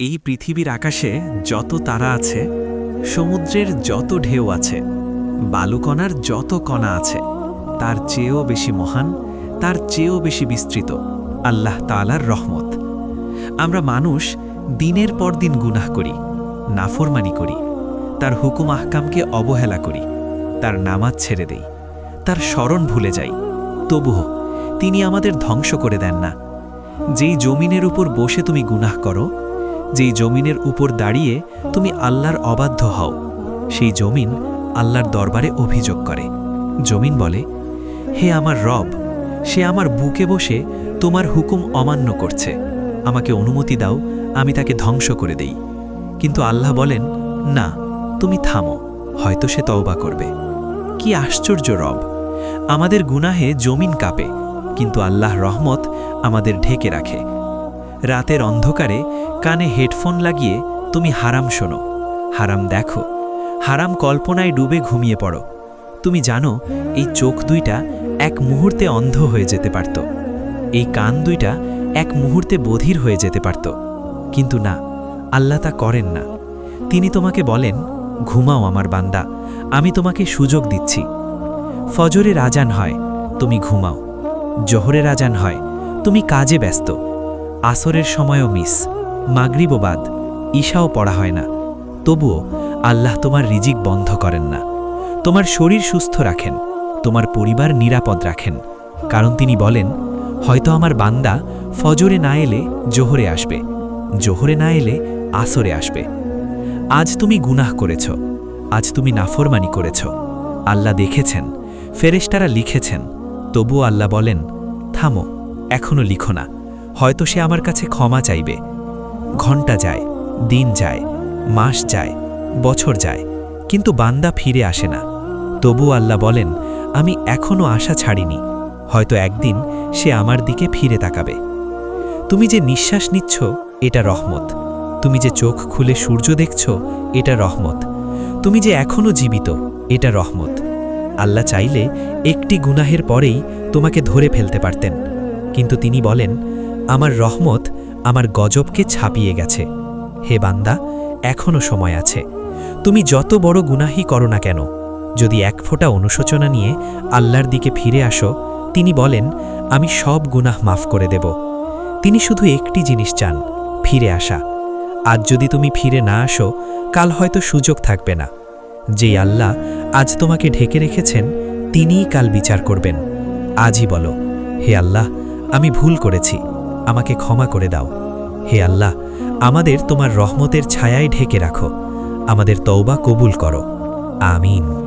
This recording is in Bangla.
এই পৃথিবীর আকাশে যত তারা আছে, সমুদ্রের যত ঢেউ আছে, বালুকণার যত কণা আছে, তার চেয়েও বেশি মহান, তার চেয়েও বেশি বিস্তৃত আল্লাহ তালার রহমত। আমরা মানুষ দিনের পর দিন গুনাহ করি, নাফরমানি করি, তার হুকুম আহকামকে অবহেলা করি, তার নামাজ ছেড়ে দেই, তার স্মরণ ভুলে যাই। তবুও তিনি আমাদের ধ্বংস করে দেন না। যেই জমিনের উপর বসে তুমি গুনাহ করো যেই জমিনের উপর দাঁড়িয়ে তুমি আল্লাহর অবাধ্য হও, সেই জমিন আল্লাহর দরবারে অভিযোগ করে। জমিন বলে, হে আমার রব, সে আমার বুকে বসে তোমার হুকুম অমান্য করছে। আমাকে অনুমতি দাও, আমি তাকে ধ্বংস করে দেই। কিন্তু আল্লাহ বলেন, না, তুমি থামো, হয়তো সে তওবা করবে। কি আশ্চর্য রব, আমাদের গুনাহে জমিন কাঁপে, কিন্তু আল্লাহ রহমত আমাদের ঢেকে রাখে। রাতের অন্ধকারে কানে হেডফোন লাগিয়ে তুমি হারাম শোনো। হারাম দেখো। হারাম কল্পনায় ডুবে ঘুমিয়ে পড়ো। তুমি জানো, এই চোখ দুইটা এক মুহূর্তে অন্ধ হয়ে যেতে পারত। এই কান দুইটা এক মুহূর্তে বধির হয়ে যেতে পারত। কিন্তু না, আল্লাহ তা করেন না। তিনি তোমাকে বলেন, ঘুমাও আমার বান্দা, আমি তোমাকে সুযোগ দিচ্ছি। ফজরের আজান হয়, তুমি ঘুমাও। জোহরের আজান হয়, তুমি কাজে ব্যস্ত। আসরের সময়ও মিস। মাগরিবও বাদ ঈশাও পড়া হয় না। তবুও আল্লাহ তোমার রিজিক বন্ধ করেন না। তোমার শরীর সুস্থ রাখেন, তোমার পরিবার নিরাপদ রাখেন। কারণ তিনি বলেন, হয়তো আমার বান্দা ফজরে না এলে জোহরে আসবে, জোহরে না এলে আসরে আসবে। আজ তুমি গুনাহ করেছ, আজ তুমি নাফরমানি করেছ। আল্লাহ দেখেছেন, ফেরেশতারা লিখেছেন, তবুও আল্লাহ বলেন, থামো, এখনও লিখো না, হয়তো সে আমার কাছে ক্ষমা চাইবে ঘণ্টা যায়, দিন যায়, মাস যায়, বছর যায়, কিন্তু বান্দা ফিরে আসে না। তবু আল্লাহ বলেন, আমি এখনও আশা ছাড়িনি, হয়তো একদিন সে আমার দিকে ফিরে তাকাবে। তুমি যে নিঃশ্বাস নিচ্ছ, এটা রহমত। তুমি যে চোখ খুলে সূর্য দেখছ, এটা রহমত। তুমি যে এখনও জীবিত, এটা রহমত। আল্লাহ চাইলে একটি গুনাহের পরেই তোমাকে ধরে ফেলতে পারতেন। কিন্তু তিনি বলেন, আমার রহমত আমার গজবকে ছাপিয়ে গেছে। হে বান্দা এখনও সময় আছে। তুমি যত বড় গুনাহি করো না কেন? যদি এক ফোঁটা অনুশোচনা নিয়ে আল্লাহর দিকে ফিরে আসো, তিনি বলেন, আমি সব গুনাহ মাফ করে দেব। তিনি শুধু একটি জিনিস চান, ফিরে আসা। আজ যদি তুমি ফিরে না আসো, কাল হয়তো সুযোগ থাকবে না। যেই আল্লাহ আজ তোমাকে ঢেকে রেখেছেন, তিনিই কাল বিচার করবেন। আজই বলো, হে আল্লাহ, আমি ভুল করেছি। আমাকে ক্ষমা করে দাও। হে আল্লাহ, আমাদের তোমার রহমতের ছায়ায় ঢেকে রাখো। আমাদের তওবা কবুল করো। আমিন।